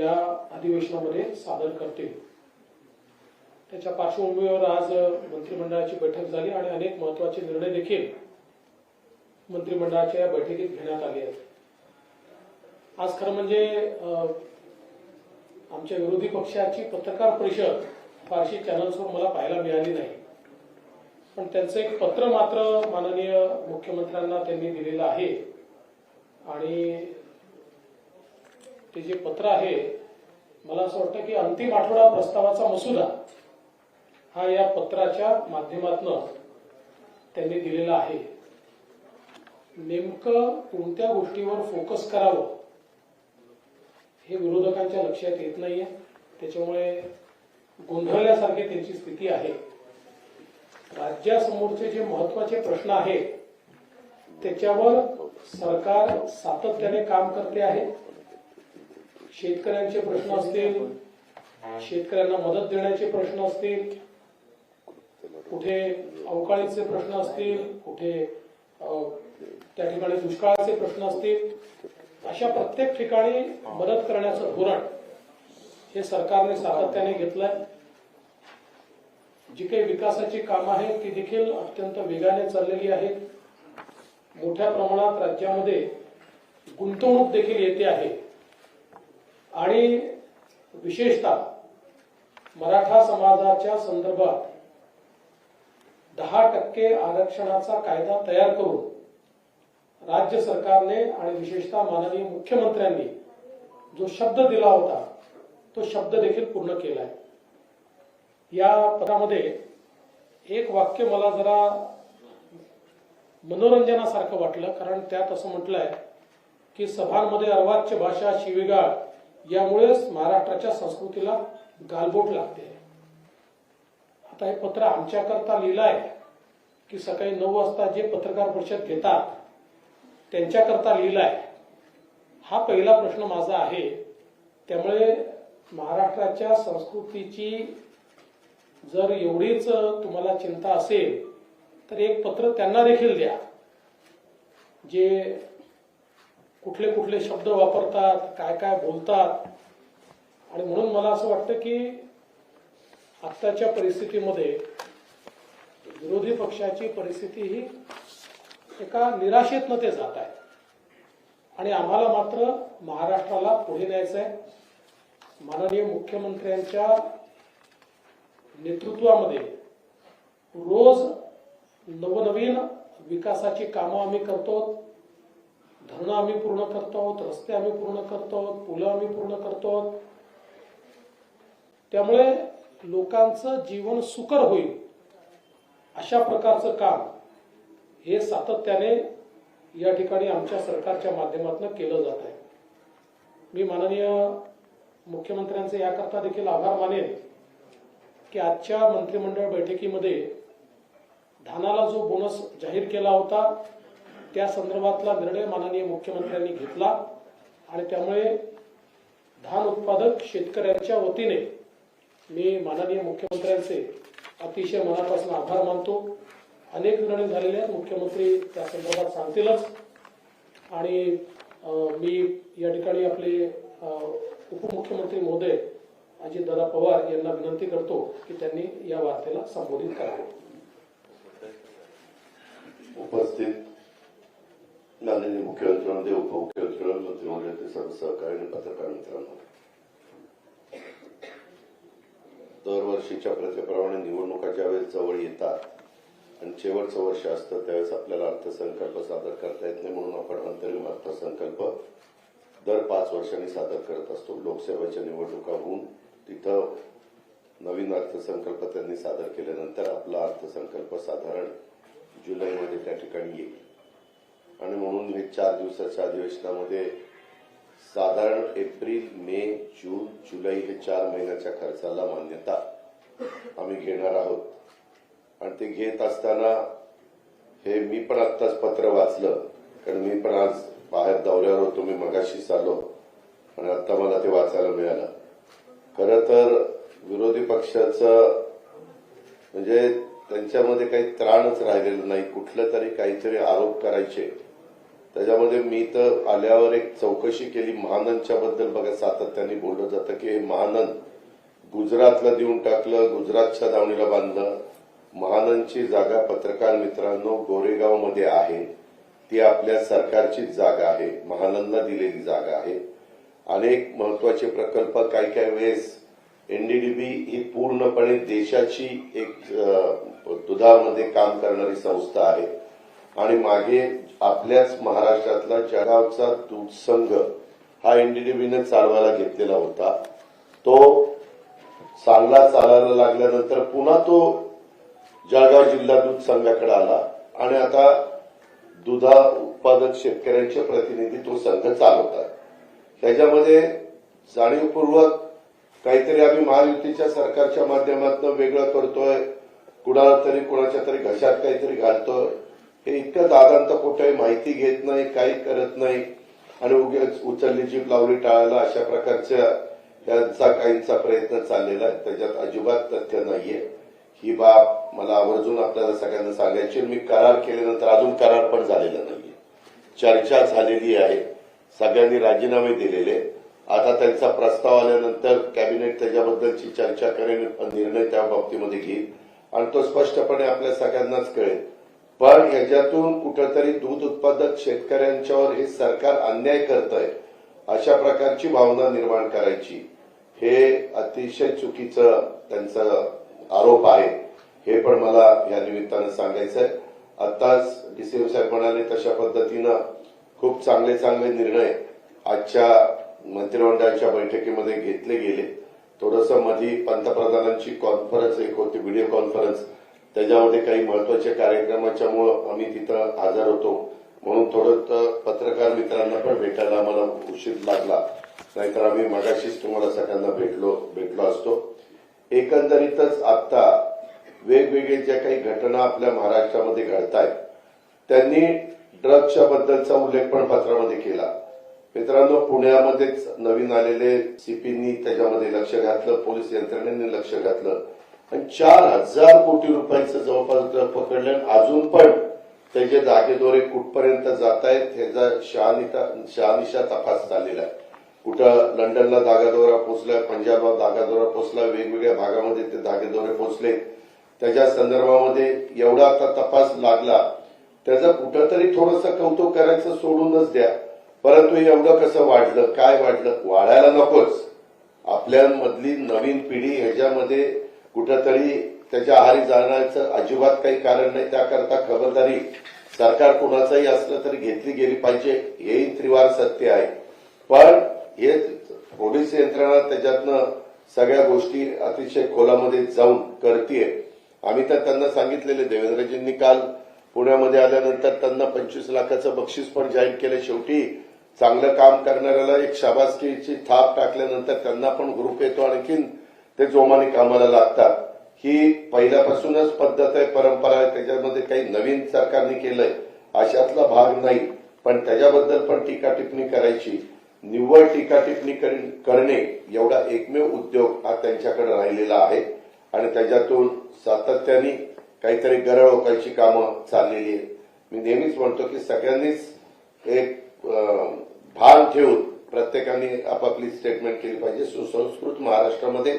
या अधिवेशनामध्ये सादर करते. त्याच्या पार्श्वभूमीवर आज मंत्रिमंडळाची बैठक झाली आणि अनेक महत्त्वाचे निर्णय देखील मंत्रिमंडळाच्या या बैठकीत घेण्यात आले आहेत. आज खरं म्हणजे आमच्या विरोधी पक्षाची पत्रकार परिषद फारशी चॅनल्सवर मला पाहायला मिळाली नाही. पण त्यांचं एक पत्र मात्र माननीय मुख्यमंत्र्यांना त्यांनी दिलेलं आहे. आणि ते जे पत्र आहे मला असं वाटतं की अंतिम आठवडा प्रस्तावाचा मसुदा हा या पत्राच्या माध्यमातून त्यांनी दिलेला आहे. नेमकं कोणत्या गोष्टीवर फोकस करावं हे विरोधकांच्या लक्षात येत नाहीये. त्याच्यामुळे गोंधळल्यासारखी त्यांची स्थिती आहे. राज्यासमोरचे जे महत्त्वाचे प्रश्न आहेत त्याच्यावर सरकार सातत्याने काम करते आहे. शेतकऱ्यांचे प्रश्न असतील शेतकऱ्यांना मदत देण्याचे प्रश्न असतील कुठे अवकाळीचे प्रश्न असतील कुठे त्या ठिकाणी दुष्काळाचे प्रश्न असतील अशा प्रत्येक ठिकाणी मदत करण्याचं धोरण हे सरकारने सातत्याने घेतलंय. जी काही विकासाची कामं आहेत ती देखील अत्यंत वेगाने चाललेली आहेत. मोठ्या प्रमाणात राज्यामध्ये गुंतवणूक देखील येते आहे. आणि विशेषतः मराठा समाजाच्या संदर्भात दहा टक्के आरक्षणाचा कायदा तयार करून राज्य सरकारने आणि विशेषतः माननीय मुख्यमंत्र्यांनी जो शब्द दिला होता तो शब्द देखील पूर्ण केला आहे या पदामध्ये एक वाक्य मला जरा मनोरंजनासारखं वाटलं कारण त्यात असं म्हटलंय की सभांमध्ये अर्वाच्य भाषा शिवीगाळ यामुळेच महाराष्ट्राच्या संस्कृतीला गालबोट लागते. आता हे पत्र आमच्याकरता लिहिलं आहे की सकाळी नऊ वाजता जे पत्रकार परिषद घेतात त्यांच्याकरता लिहिलाय. हा पहिला प्रश्न माझा आहे. त्यामुळे महाराष्ट्राच्या संस्कृतीची जर एवढीच तुम्हाला चिंता असेल तर एक पत्र त्यांना देखील द्या. जे कुठले कुठले शब्द वापरतात काय काय बोलतात. आणि म्हणून मला असं वाटतं की आत्ताच्या परिस्थितीमध्ये विरोधी पक्षाची परिस्थिती ही एका निराशेतनं ते जात आहे. आणि आम्हाला मात्र महाराष्ट्राला पुढे न्यायचं आहे. माननीय मुख्यमंत्र्यांच्या नेतृत्वामध्ये रोज नवनवीन विकासाची कामं आम्ही करतो. धरणं आम्ही पूर्ण करतो आहोत रस्ते आम्ही पूर्ण करतो आहोत पुलं आम्ही पूर्ण करतो आहोत. त्यामुळे लोकांचं जीवन सुकर होईल अशा प्रकारचं काम हे सातत्याने या ठिकाणी आमच्या सरकारच्या माध्यमातून केलं जात आहे. मी माननीय मुख्यमंत्र्यांचे याकरता देखील आभार मानेन की आजच्या मंत्रिमंडळ बैठकीमध्ये धानाला जो बोनस जाहीर केला होता त्या संदर्भातला निर्णय माननीय मुख्यमंत्र्यांनी घेतला आणि त्यामुळे धान उत्पादक शेतकऱ्यांच्या वतीने मी माननीय मुख्यमंत्र्यांचे अतिशय मनापासून आभार मानतो. अनेक निर्णय झालेले आहेत. मुख्यमंत्री त्या संदर्भात सांगतीलच. आणि मी या ठिकाणी आपले उपमुख्यमंत्री महोदय अजितदादा पवार यांना विनंती करतो की त्यांनी या वार्तेला संबोधित करावे. उपस्थित माननीय मुख्यमंत्र्यांमध्ये उपमुख्यमंत्री मंत्रिमंडळाचे सर्व सहकारी आणि पत्रकार मित्रांनो दरवर्षीच्या प्रथेप्रमाणे निवडणुका ज्यावेळेस जवळ येतात आणि शेवटचं वर्ष असतं त्यावेळेस आपल्याला अर्थसंकल्प सादर करता येत नाही म्हणून आपण अंतरिम अर्थसंकल्प दर पाच वर्षांनी सादर करत असतो लोकसेवेच्या निवडणुका होऊन तिथं नवीन अर्थसंकल्प त्यांनी सादर केल्यानंतर आपला अर्थसंकल्प साधारण जुलैमध्ये त्या ठिकाणी येईल चार दिवसाच्या अधिवेशनामध्ये साधारण एप्रिल मे जून जुलै हे चार महिन्याच्या खर्चाला मान्यता आम्ही घेणार आहोत. आणि ते घेत असताना हे मी पण आत्ताच पत्र वाचलं कारण मी पण आज बाहेर दौऱ्यावर होतो मी मगाशीच आलो आणि आता मला ते वाचायला मिळालं. खरं तर विरोधी पक्षाचं म्हणजे त्यांच्यामध्ये काही त्राणच राहिलेलं नाही. कुठलं तरी काहीतरी आरोप करायचे. त्याच्यामध्ये मी तर आल्यावर एक चौकशी केली महानंदच्या बद्दल. बघा सातत्याने बोललं जातं की हे महानंद गुजरातला देऊन टाकलं गुजरातच्या दावणीला बांधलं. महानंदची जागा पत्रकार मित्रांनो गोरेगावमध्ये आहे. ती आपल्या सरकारचीच जागा आहे. महानंदला दिलेली जागा आहे. अनेक महत्त्वाचे प्रकल्प काही काही वेळेस एनडीडीबी ही पूर्णपणे देशाची एक दुधामध्ये काम करणारी संस्था आहे. आणि मागे आपल्याच महाराष्ट्रातला जळगावचा दूध संघ हा एनडीडीबीने चालवायला घेतलेला होता. तो चांगला चालायला लागल्यानंतर पुन्हा तो जळगाव जिल्हा दूध संघाकडे आला आणि आता दुधा उत्पादक शेतकऱ्यांचे प्रतिनिधी तो संघ चालवतात त्याच्यामध्ये जाणीवपूर्वक काहीतरी आम्ही महायुतीच्या सरकारच्या माध्यमातून वेगळं करतोय कुणाला तरी कुणाच्या तरी घशात काहीतरी घालतोय. हे इतकं दादांत कुठे माहिती घेत नाही काही करत नाही. आणि उगेच उचलली जीप लावली टाळायला अशा प्रकारच्या त्यांचा काहींचा प्रयत्न चाललेला आहे. त्याच्यात अजिबात तथ्य नाहीये. ही बाब मला आवर्जून आपल्याला सगळ्यांना सांगायची मी करार केल्यानंतर अजून करार पण झालेला नाहीये. चर्चा झालेली आहे. सगळ्यांनी राजीनामे दिलेले. आता त्यांचा प्रस्ताव आल्यानंतर कॅबिनेट त्याच्याबद्दलची चर्चा करेल निर्णय त्या बाबतीमध्ये घेईल. आणि तो स्पष्टपणे आपल्या सगळ्यांनाच कळेल. पण ह्याच्यातून कुठंतरी दूध उत्पादक शेतकऱ्यांच्यावर हे सरकार अन्याय करत आहे अशा प्रकारची भावना निर्माण करायची हे अतिशय चुकीचं त्यांचा आरोप आहे. हे पण मला या निमित्तानं सांगायचं आहे आताच डीसीएम साहेब म्हणाले तशा पद्धतीनं खूप चांगले चांगले निर्णय आजच्या मंत्रिमंडळाच्या बैठकीमध्ये घेतले गेले. थोडस मधी पंतप्रधानांची कॉन्फरन्स एक होती व्हिडिओ कॉन्फरन्स त्याच्यामध्ये काही महत्त्वाच्या कार्यक्रमाच्यामुळं आम्ही तिथं हजर होतो. म्हणून थोडं पत्रकार मित्रांना पण भेटायला आम्हाला उशीर लागला. नाहीतर आम्ही मगाशीच तुम्हाला सगळ्यांना भेटलो भेटलो असतो. एकंदरीतच आता वेगवेगळे ज्या काही घटना आपल्या महाराष्ट्रामध्ये घडत आहेत त्यांनी ड्रग्सच्या बद्दलचा उल्लेख पण पत्रामध्ये केला. मित्रांनो पुण्यामध्येच नवीन आलेले सीपींनी त्याच्यामध्ये लक्ष घातलं पोलीस यंत्रणेने लक्ष घातलं. आणि चार हजार कोटी रुपयांचं जवळपास पकडलं आणि अजून पण त्याचे दागेदोरे कुठपर्यंत जात आहेत ह्याचा शहानिता शहानिशा तपास चाललेला आहे. कुठं लंडनला दागादोरा पोचला पंजाबला धागादोरा पोहोचला वेगवेगळ्या भागामध्ये ते दागेदोरे पोहोचले त्याच्या संदर्भामध्ये एवढा आता तपास लागला. त्याचं कुठंतरी थोडंसं कौतुक करायचं सोडूनच द्या. परंतु एवढं कसं वाढलं काय वाढलं वाढायला नकोच. आपल्यामधली नवीन पिढी ह्याच्यामध्ये कुठंतरी त्याच्या आहारी जाण्याचं अजिबात काही कारण नाही. त्याकरता खबरदारी सरकार कुणाचंही असलं तरी घेतली गेली पाहिजे. हेही त्रिवार सत्य आहे. पण हे पोलीस यंत्रणा त्याच्यातनं सगळ्या गोष्टी अतिशय खोलामध्ये जाऊन करतीये. आम्ही तर त्यांना सांगितलेले देवेंद्रजींनी काल पुण्यामध्ये आल्यानंतर त्यांना पंचवीस लाखाचं बक्षीस पण जाहीर केलं. शेवटी चांगलं काम करणाऱ्याला एक शाबासकीची थाप टाकल्यानंतर त्यांना पण ग्रुप येतो आणखीन. ते जोमाने कामाला लागतात. ही पहिल्यापासूनच पद्धत आहे परंपरा आहे. त्याच्यामध्ये काही नवीन सरकारने केलंय अशातला भाग नाही. पण त्याच्याबद्दल पण टीका टिप्पणी करायची. निव्वळ टीका टिप्पणी करणे एवढा एकमेव उद्योग हा त्यांच्याकडे राहिलेला आहे. आणि त्याच्यातून सातत्याने काहीतरी गरळ ओकायची कामं चाललेली आहेत. मी नेहमीच म्हणतो की सगळ्यांनीच एक भान ठेवून प्रत्येकाने आपापली स्टेटमेंट केली पाहिजे. सुसंस्कृत महाराष्ट्रामध्ये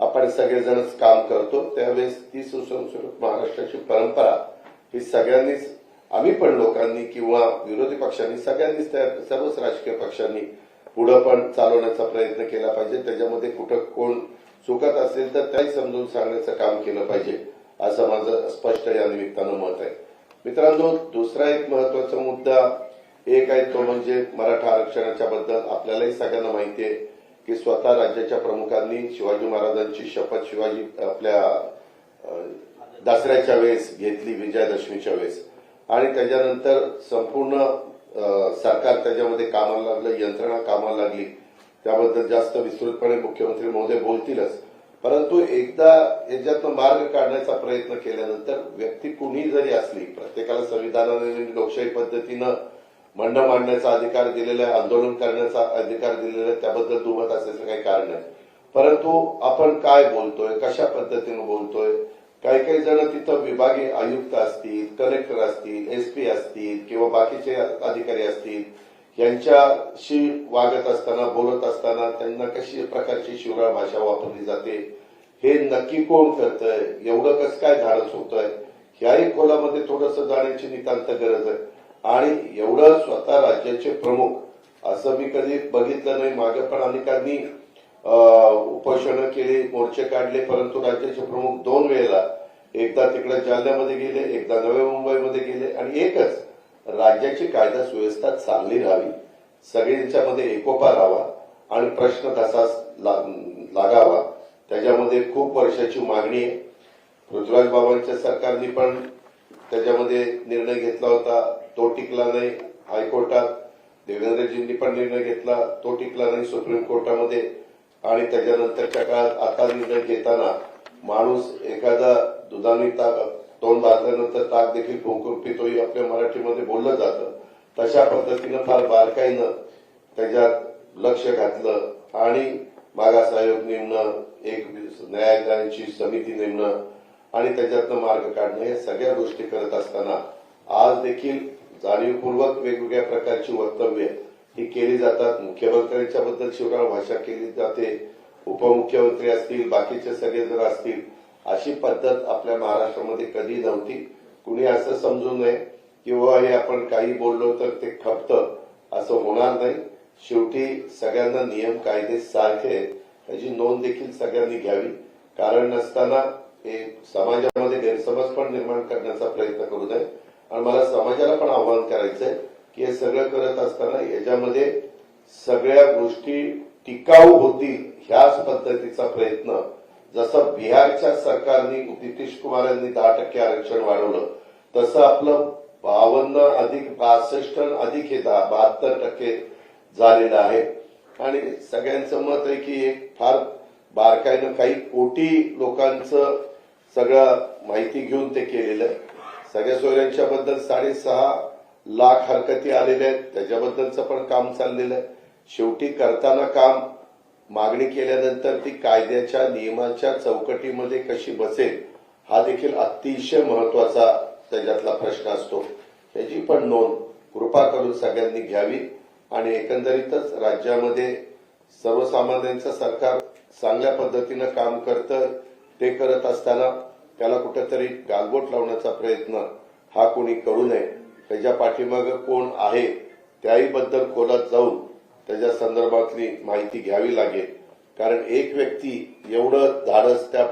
आपण सगळेजणच काम करतो त्यावेळेस ती सुसंस्कृत महाराष्ट्राची परंपरा ही सगळ्यांनीच आम्ही पण लोकांनी किंवा विरोधी पक्षांनी सगळ्यांनीच त्या सर्वच राजकीय पक्षांनी पुढं पण चालवण्याचा प्रयत्न केला पाहिजे. त्याच्यामध्ये कुठं कोण चुकत असेल तर त्याही समजून सांगण्याचं काम केलं पाहिजे असं माझं स्पष्ट या निमित्तानं मत आहे. मित्रांनो दुसरा एक महत्त्वाचा मुद्दा एक आहे तो म्हणजे मराठा आरक्षणाच्या बद्दल आपल्यालाही सगळ्यांना माहिती आहे. की स्वतः राज्याच्या प्रमुखांनी शिवाजी महाराजांची शपथ शिवाजी आपल्या दसऱ्याच्या वेळेस घेतली विजयादशमीच्या वेळेस. आणि त्याच्यानंतर संपूर्ण सरकार त्याच्यामध्ये कामाला लागलं यंत्रणा कामाला लागली. त्याबद्दल जास्त विस्तृतपणे मुख्यमंत्री महोदय बोलतीलच. परंतु एकदा याच्यातनं मार्ग काढण्याचा प्रयत्न केल्यानंतर व्यक्ती कुणी जरी असली प्रत्येकाला संविधानाने लोकशाही पद्धतीनं म्हणणं मांडण्याचा अधिकार दिलेला आहे आंदोलन करण्याचा अधिकार दिलेला आहे त्याबद्दल दुमत असल्याचं काही कारण नाही. परंतु आपण काय बोलतोय कशा पद्धतीनं बोलतोय? काही काही जण तिथं विभागीय आयुक्त असतील कलेक्टर असतील एसपी असतील किंवा बाकीचे अधिकारी असतील यांच्याशी वागत असताना बोलत असताना त्यांना कशी प्रकारची शिवराळ भाषा वापरली जाते हे नक्की कोण करतंय एवढं कसं काय धाडस होतंय ह्याही खोलामध्ये थोडंसं जाण्याची नितांत गरज आहे. आणि एवढं स्वतः राज्याचे प्रमुख असं मी कधी बघितलं नाही. मागे पण अनेकांनी उपोषणं केली मोर्चे काढले परंतु राज्याचे प्रमुख दोन वेळेला एकदा तिकडे जालन्यामध्ये गेले एकदा नव्या मुंबईमध्ये गेले आणि एकच राज्याची कायदा सुव्यवस्था चांगली राहावी. सगळ्यांच्यामध्ये एकोपा राहावा आणि प्रश्न तसाच ला- लागावा. त्याच्यामध्ये खूप वर्षाची मागणी आहे. पृथ्वीराज बाबांच्या सरकारने पण त्याच्यामध्ये निर्णय घेतला होता. तो टिकला नाही. हायकोर्टात देवेंद्रजींनी पण निर्णय घेतला. तो टिकला नाही सुप्रीम कोर्टामध्ये. आणि त्याच्यानंतरच्या काळात आता निर्णय घेताना माणूस एखादा दुधाने ताक तोंड बांधल्यानंतर ताक देखील फुंकून पितोही आपल्या मराठीमध्ये बोललं जातं. तशा पद्धतीनं फार बारकाईनं त्याच्यात लक्ष घातलं. आणि मागास आयोग नेमणं एक न्यायालयांची समिती नेमणं आणि त्याच्यातनं मार्ग काढणं या सगळ्या गोष्टी करत असताना आज देखील जाणीवपूर्वक वेगवेगळ्या प्रकारची वक्तव्य ही केली जातात. मुख्यमंत्र्यांच्या बद्दल शिवराळ भाषा केली जाते. उपमुख्यमंत्री असतील बाकीचे सगळे जर असतील अशी पद्धत आपल्या महाराष्ट्रामध्ये कधी नव्हती. कुणी असं समजू नये किंवा हे आपण काही बोललो तर ते खपतं असं होणार नाही. शेवटी सगळ्यांना नियम कायदे सारखे आहेत. त्याची नोंद देखील सगळ्यांनी घ्यावी. कारण नसताना हे समाजामध्ये गैरसमज पण निर्माण करण्याचा प्रयत्न करू नये आणि मला समाजाला पण आवाहन की हे सगळं करत असताना याच्यामध्ये सगळ्या गोष्टी टिकाऊ होतील ह्याच पद्धतीचा प्रयत्न. जसं बिहारच्या सरकारने नितीश कुमार यांनी दहा टक्के आरक्षण वाढवलं तसं आपलं बावन्न अधिक बासष्ट अधिक हे दहा बहात्तर टक्के झालेलं आहे. आणि सगळ्यांचं मत आहे की एक फार बारकाईनं काही कोटी लोकांचं सगळं माहिती घेऊन ते केलेलं आहे. सगळ्या सोयऱ्यांच्या बद्दल साडेसहा लाख हरकती आलेल्या आहेत. त्याच्याबद्दलचं पण काम चाललेलं आहे. शेवटी करताना काम मागणी केल्यानंतर ती कायद्याच्या नियमाच्या चौकटीमध्ये कशी बसेल हा देखील अतिशय महत्त्वाचा त्याच्यातला प्रश्न असतो. त्याची पण नोंद कृपा करून सगळ्यांनी घ्यावी. आणि एकंदरीतच राज्यामध्ये सर्वसामान्यांचं सरकार चांगल्या पद्धतीनं काम करतं ते करत असताना त्याला कुठेतरी गालबोट लावण्याचा प्रयत्न हा कोणी करू नये. त्याच्या पाठीमागं कोण आहे त्याही बद्दल खोलात जाऊन त्याच्या संदर्भातली माहिती घ्यावी लागेल. कारण एक व्यक्ती एवढं धाडस त्या